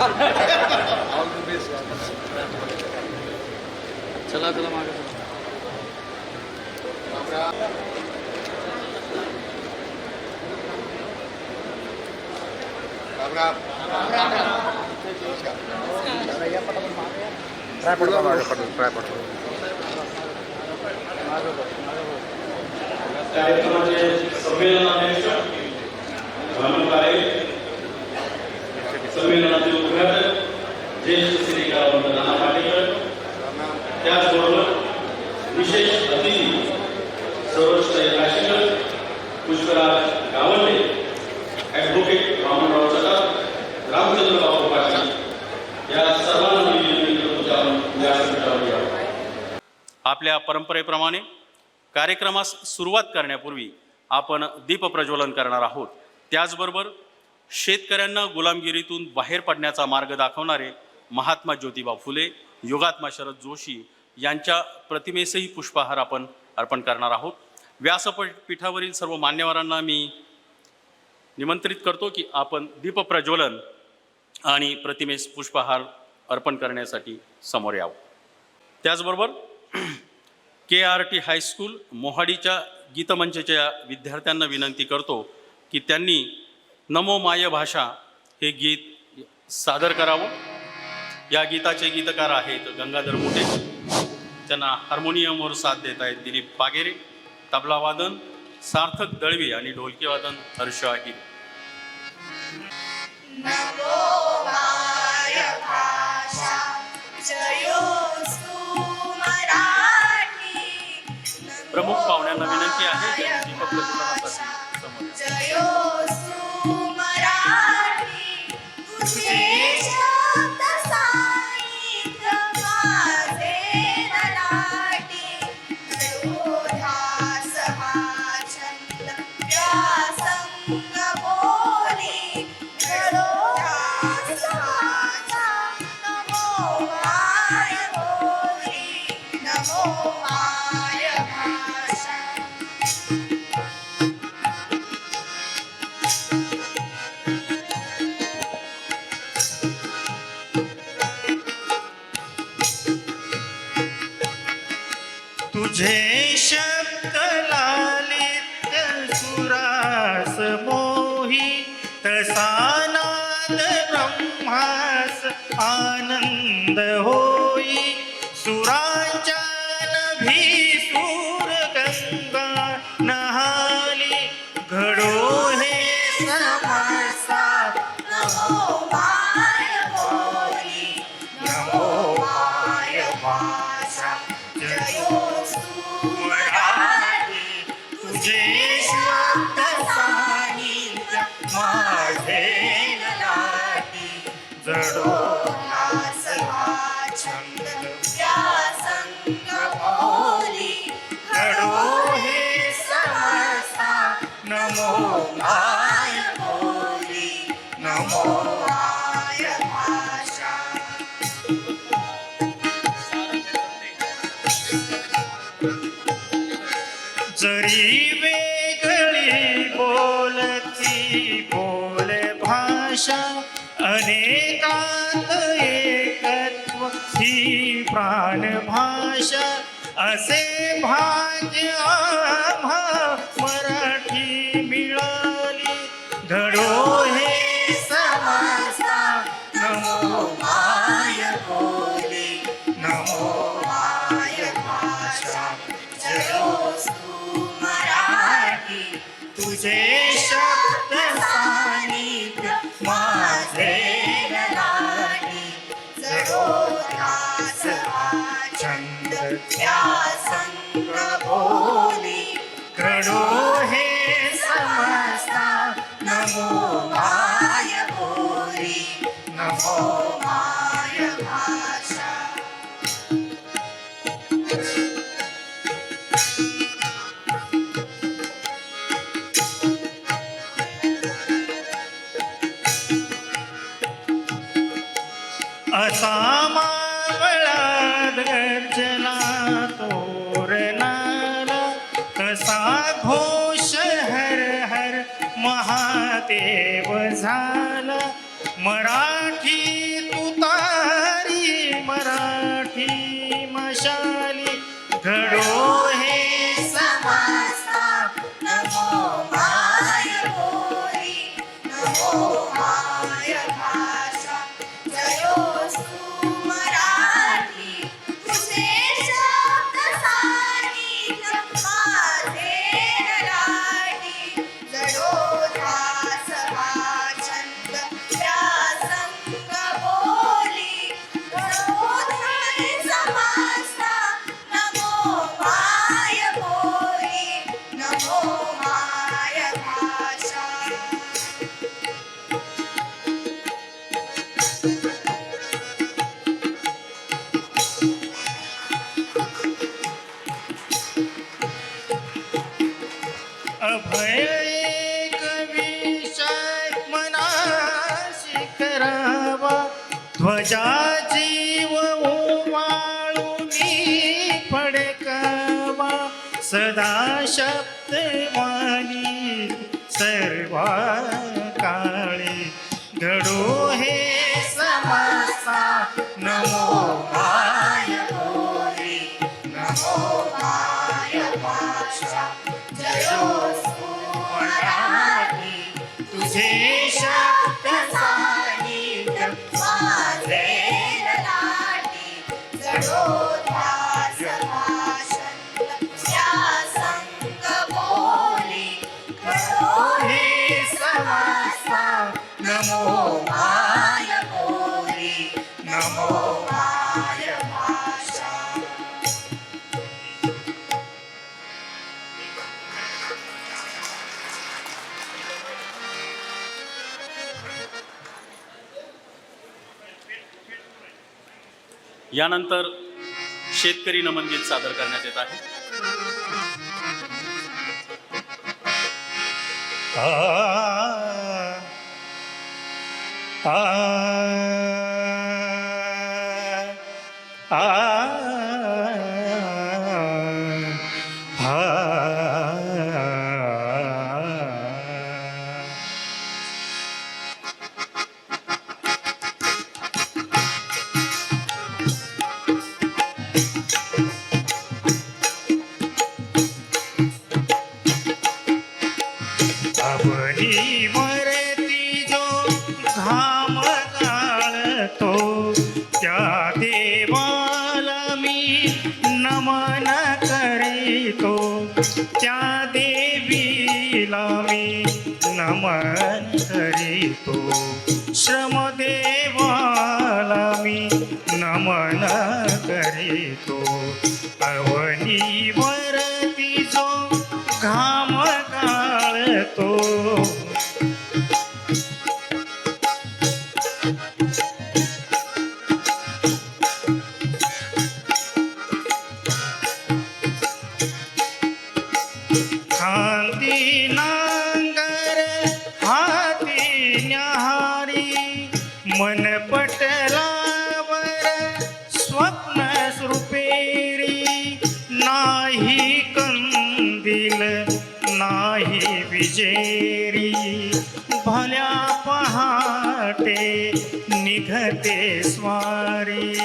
All the best चला चला मागे राम राम राम राम नमस्कार कार्यक्रमाचे संमेलनाध्यक्ष भानु काळे संमेलनाचे उद्घाटन ज्येष्ठ श्री कलावंत नाना पाटेकर त्याचबरोबर विशेष अतिथी सरोजताई काशीकर पुष्कराज गावंडे ॲडव्होकेट वामनराव चटार रामचंद्र बाबू पाटील या सर्वांना आपल्या परंपरेप्रमाणे कार्यक्रमास सुरुवात करण्यापूर्वी आपण दीपप्रज्वलन करणार आहोत. त्याचबरोबर शेतकऱ्यांना गुलामगिरीतून बाहेर पडण्याचा मार्ग दाखवणारे महात्मा ज्योतिबा फुले योगात्मा शरद जोशी यांच्या प्रतिमेसही पुष्पहार आपण अर्पण करणार आहोत. व्यासपीठावरील सर्व मान्यवरांना मी निमंत्रित करतो की आपण दीपप्रज्वलन आणि प्रतिमेस पुष्पहार अर्पण करण्यासाठी समोर यावं. त्याचबरोबर K R T high school मोहाडीच्या गीतमंचच्या विद्यार्थ्यांना विनंती करतो की त्यांनी नमो माय भाषा हे गीत सादर करावं. या गीताचे गीतकार आहेत गंगाधर मोठे. त्यांना हार्मोनियमवर साथ देत आहेत दिलीप पागेरे तबला वादन सार्थक दळवी आणि ढोलकी वादन हर्ष प्रमुख पाहुण्यांना विनंती आहे जरी वेगळी बोलती बोल भाषा अनेकात एकत्व ही प्राण भाषा असे भाग्य आम्हा さん。सदा शब्द शब्दवाणी सर्वा यानंतर शेतकरी नमन गीत सादर करण्यात येत आहे. आ, आ, आ कधी मरती जो घाम गाळतो. त्या देवाला मी नमन करीतो. त्या देवीला मी नमन करीतो. श्रम मन पटला स्वप्न स्वरूपेरी नाही कंदिल नाही विजेरी. भल्या पहाटे निघते स्वारी.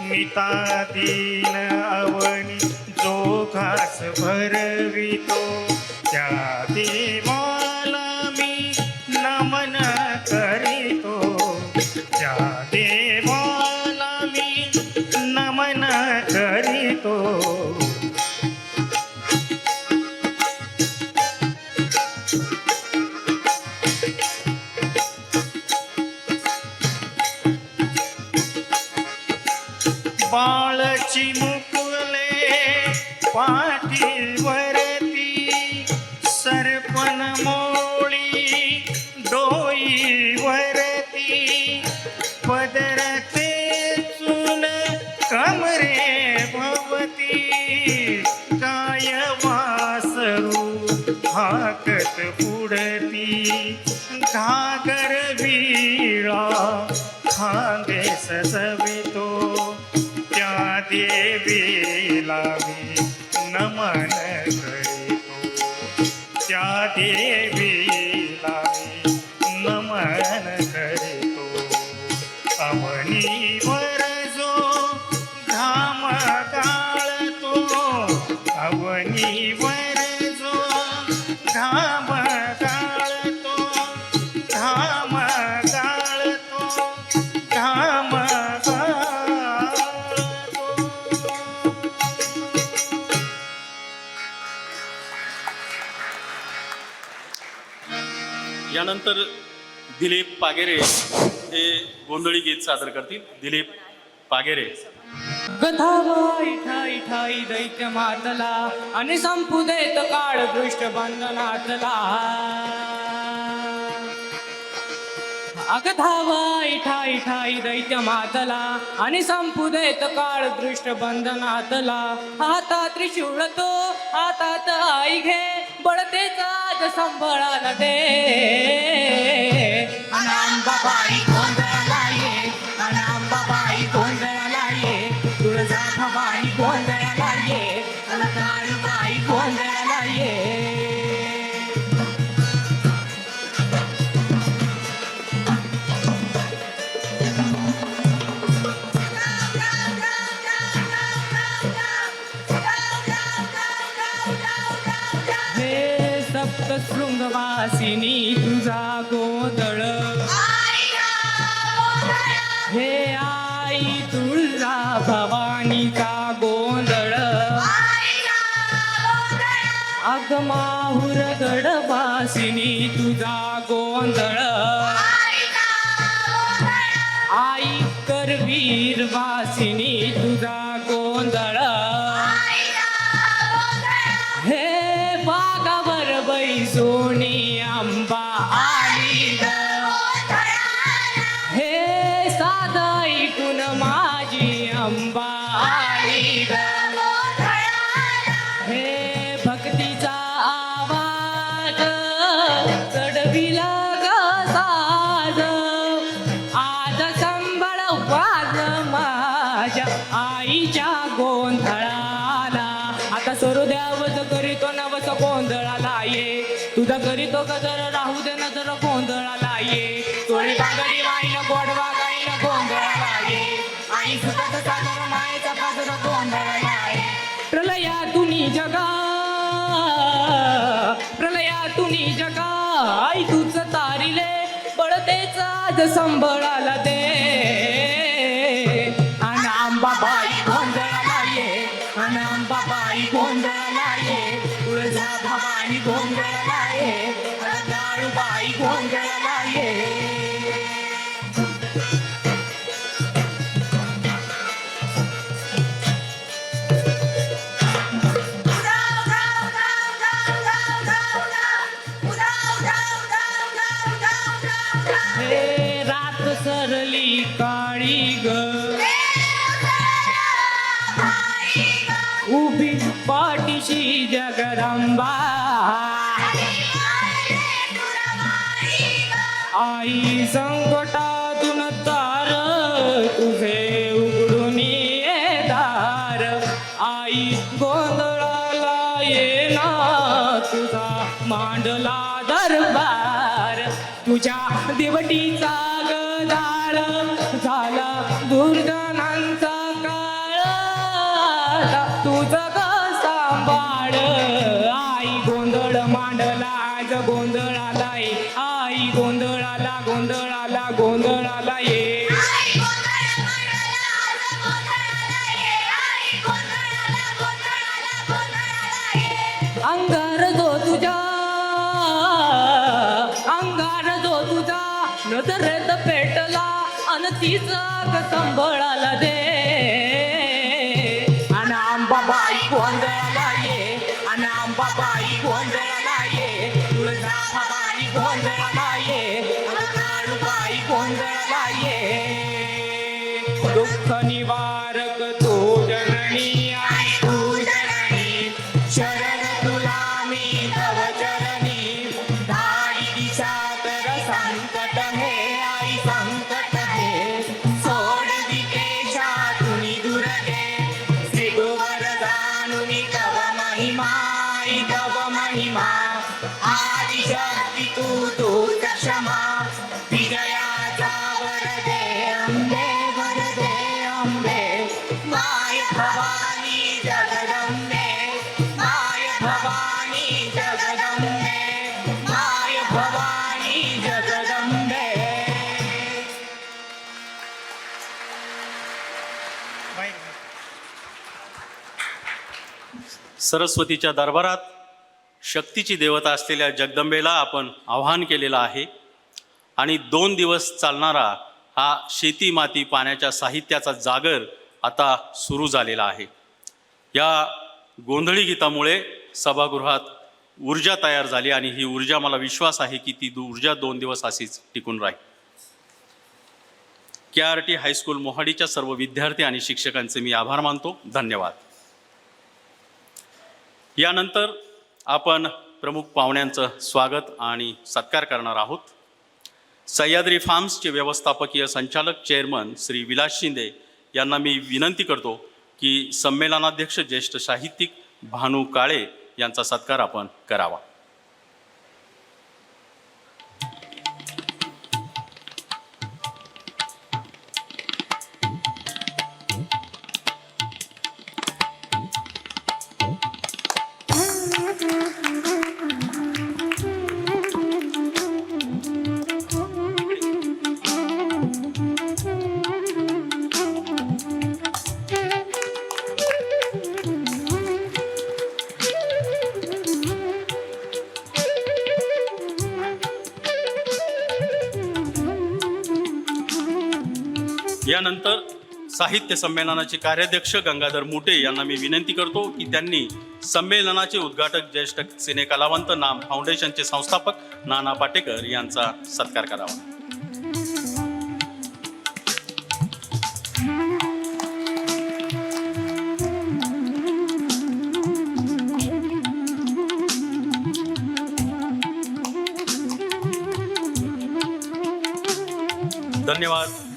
निता दिन अवनी जो घास भरवितो त्या देवा பாலச்சி மூக்குகளே பால त्यानंतर दिलीप पागेरे हे गोंधळी गीत सादर करतील. दिलीप पागेरे. कथावाई ठाई ठाई दैत्य मातला आणि संपू देत काळ दृष्ट बंधनातला. अग धावा इठा इठाई दैत्य मातला आणि संपू देत काळ दृष्ट बंधनातला. आता त्रिशूळ तो हातात आई घे बळते संभळाला दे वनवासिनी तुझा गोंधळ. हे आई तुळजा भवानीचा गोंधळ. अगमाहुर गडवासिनी तुझा गोंधळ. आई करवीर वासिनी चोळी माईन गोडवा गाईन गोंधळाला आई सुखाचा सागर मायेचा पाजर गोंधळाला ये प्रलयातुनी जगा प्रलयातुनी जगा. आई तुझ तारिले बळतेचा आज संभळाला ते पाठीशी जगदंबा. आई संकटातून तार तुझे उघडून ये दार आई गोंधळाला ये ना तुझा मांडला दरबार. तुझ्या देवटीचा अंगार जो तुझा अंगार जो तुझा नजरेत पेटला अन तिचा संभळाला दे. तू क्षमा. विजयाचा अंबे अंबे. माय भवानी जगदंबे. माय भवानी जगदंबे. माय भवानी जगदंबे. सरस्वतीच्या दरबारात शक्तीची देवता असलेल्या जगदंबेला आपण आवाहन केलेलं आहे. आणि दोन दिवस चालणारा हा शेती माती पाण्याच्या साहित्याचा जागर आता सुरू झालेला आहे. या गोंधळी गीतामुळे सभागृहात ऊर्जा तयार झाली आणि ही ऊर्जा मला विश्वास आहे की ती दु- ऊर्जा दोन दिवस अशीच टिकून राहील. K R T high school मोहाडीच्या सर्व विद्यार्थी आणि शिक्षकांचे मी आभार मानतो. धन्यवाद. यानंतर आपण प्रमुख पाहुण्यांचं स्वागत आणि सत्कार करणार आहोत. सह्याद्री फार्म्सचे व्यवस्थापकीय संचालक चेअरमन श्री विलास शिंदे यांना मी विनंती करतो की संमेलनाध्यक्ष ज्येष्ठ साहित्यिक भानू काळे यांचा सत्कार आपण करावा. यानंतर साहित्य संमेलनाचे कार्याध्यक्ष गंगाधर मुटे यांना मी विनंती करतो की त्यांनी संमेलनाचे उद्घाटक ज्येष्ठ सिने कलावंत नाम फाउंडेशनचे संस्थापक नाना पाटेकर यांचा सत्कार करावा.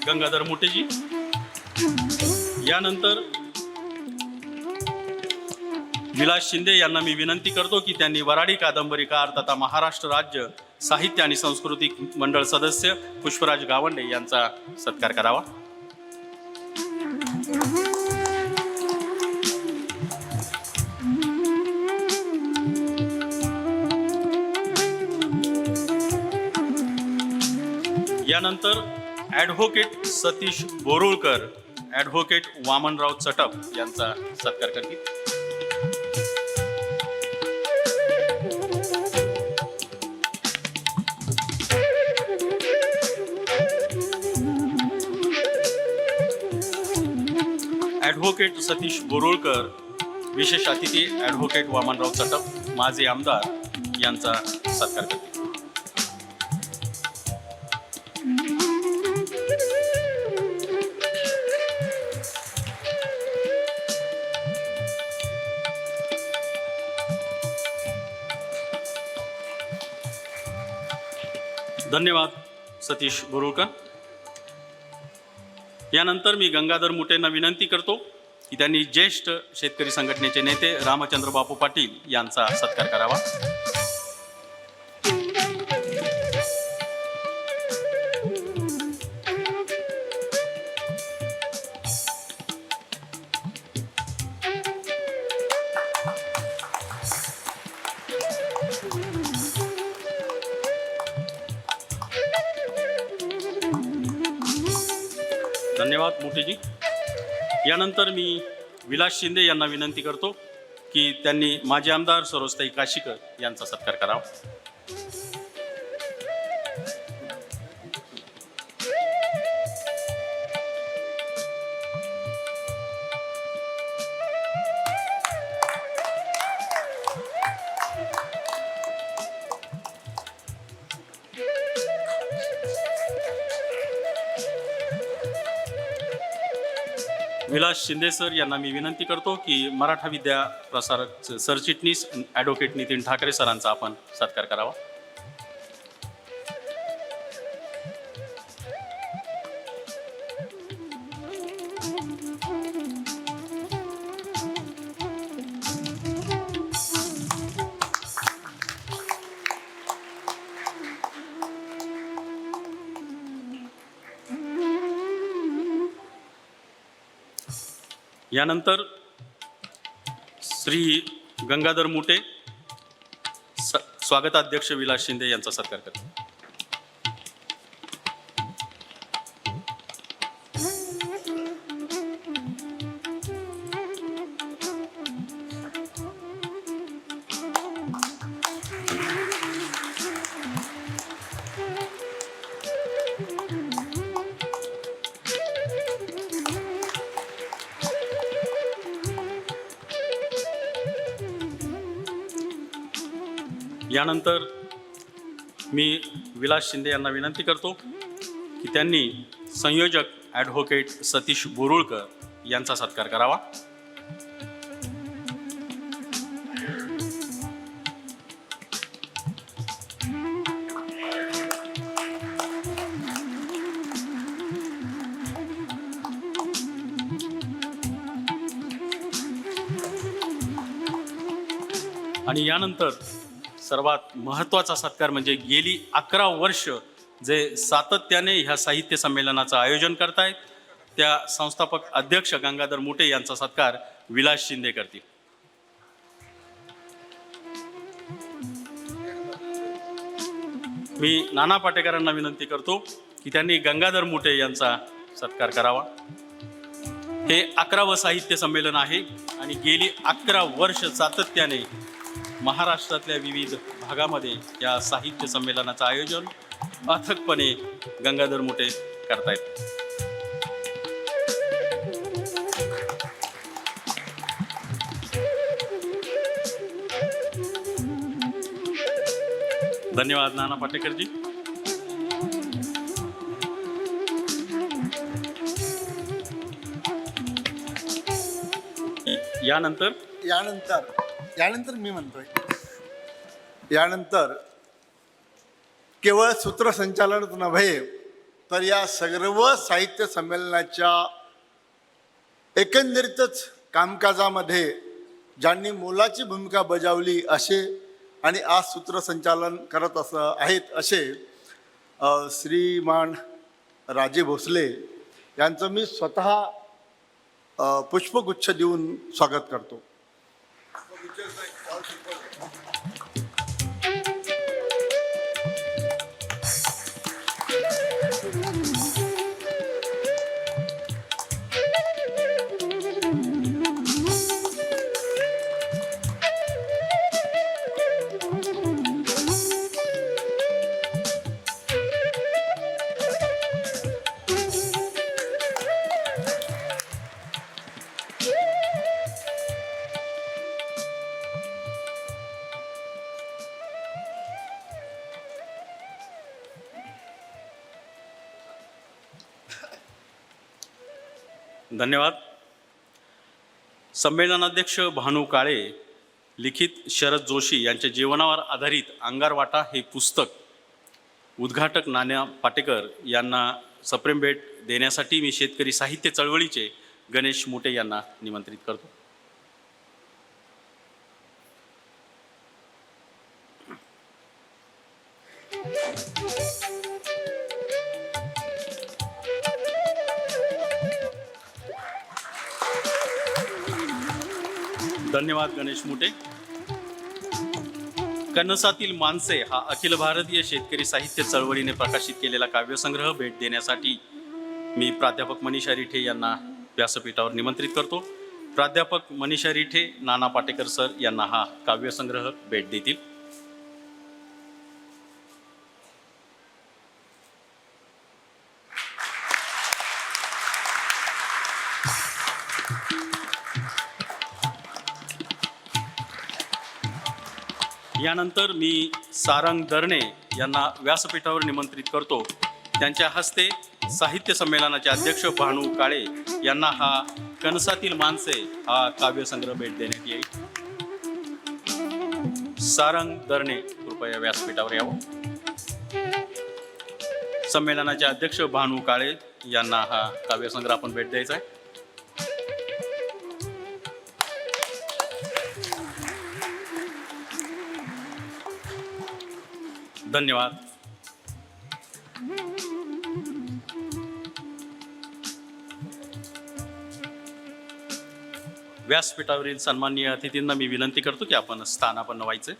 गंगाधर मुटेजी यानंतर विलास शिंदे यांना मी विनंती करतो की त्यांनी वराडी कादंबरीकार तथा महाराष्ट्र राज्य साहित्य आणि सांस्कृतिक मंडळ सदस्य पुष्पराज गावंडे यांचा सत्कार करावा. यानंतर ॲडव्होकेट सतीश बोरुळकर ॲडव्होकेट वामनराव चटप यांचा सत्कार करतील. ॲडव्होकेट सतीश बोरुळकर विशेष अतिथी ॲडव्होकेट वामनराव चटप माझे आमदार यांचा सत्कार करतील. धन्यवाद सतीश बोरुळकर यानंतर मी गंगाधर मुटेंना विनंती करतो की त्यांनी ज्येष्ठ शेतकरी संघटनेचे नेते रामचंद्र बापू पाटील यांचा सत्कार करावा. धन्यवाद मोठेजी. यानंतर मी विलास शिंदे यांना विनंती करतो की त्यांनी माजी आमदार सरोजताई काशीकर यांचा सत्कार करावा. शिंदे सर यांना मी विनंती करतो की मराठा विद्या प्रसारक सरचिटणीस ॲडव्होकेट नितीन ठाकरे सरांचा आपण सत्कार करावा. यानंतर श्री गंगाधर मुटे स स्वागताध्यक्ष विलास शिंदे यांचा सत्कार करतो यानंतर मी विलास शिंदे यांना विनंती करतो की त्यांनी संयोजक ॲडव्होकेट सतीश बोरुळकर यांचा सत्कार करावा. आणि यानंतर सर्वात महत्त्वाचा सत्कार म्हणजे गेली अकरा वर्ष जे सातत्याने ह्या साहित्य संमेलनाचं आयोजन करतायत त्या संस्थापक अध्यक्ष गंगाधर मुटे यांचा सत्कार विलास शिंदे करतील. मी नाना पाटेकरांना विनंती करतो की त्यांनी गंगाधर मुटे यांचा सत्कार करावा. हे अकरावं साहित्य संमेलन आहे आणि गेली अकरा वर्ष सातत्याने महाराष्ट्रातल्या विविध भागामध्ये या साहित्य संमेलनाचं आयोजन अथकपणे गंगाधर मोठे करतायत. धन्यवाद नाना पाटेकरजी. यानंतर यानंतर यानंतर मी म्हणतोय. यानंतर केवळ सूत्रसंचालनच नव्हे तर या सर्व साहित्य संमेलनाच्या एकंदरीतच कामकाजामध्ये ज्यांनी मोलाची भूमिका बजावली असे आणि आज सूत्रसंचालन करत असं आहेत असे श्रीमान राजे भोसले यांचं मी स्वतः पुष्पगुच्छ देऊन स्वागत करतो. Motion धन्यवाद. संमेलनाध्यक्ष भानू काळे लिखित शरद जोशी यांच्या जीवनावर आधारित अंगारवाटा हे पुस्तक उद्घाटक नाना पाटेकर यांना सप्रेम भेट देण्यासाठी मी शेतकरी साहित्य चळवळीचे गणेश मुटे यांना निमंत्रित करतो. धन्यवाद गणेश मुटे. कनसातील माणसे हा अखिल भारतीय शेतकरी साहित्य चळवळीने प्रकाशित केलेला काव्यसंग्रह भेट देण्यासाठी मी प्राध्यापक मनीषा रिठे यांना व्यासपीठावर निमंत्रित करतो. प्राध्यापक मनीषा रिठे नाना पाटेकर सर यांना हा काव्यसंग्रह भेट देतील. यानंतर मी सारंग दरणे यांना व्यासपीठावर निमंत्रित करतो. त्यांच्या हस्ते साहित्य संमेलनाचे अध्यक्ष भानू काळे यांना हा कणसातील माणसे हा काव्यसंग्रह भेट देण्यात येईल. सारंग दरणे कृपया व्यासपीठावर यावं. संमेलनाचे अध्यक्ष भानू काळे यांना हा काव्यसंग्रह आपण भेट द्यायचा आहे. धन्यवाद. व्यासपीठावरील सन्माननीय अतिथींना मी विनंती करतो की आपण स्थानापन्न व्हायचे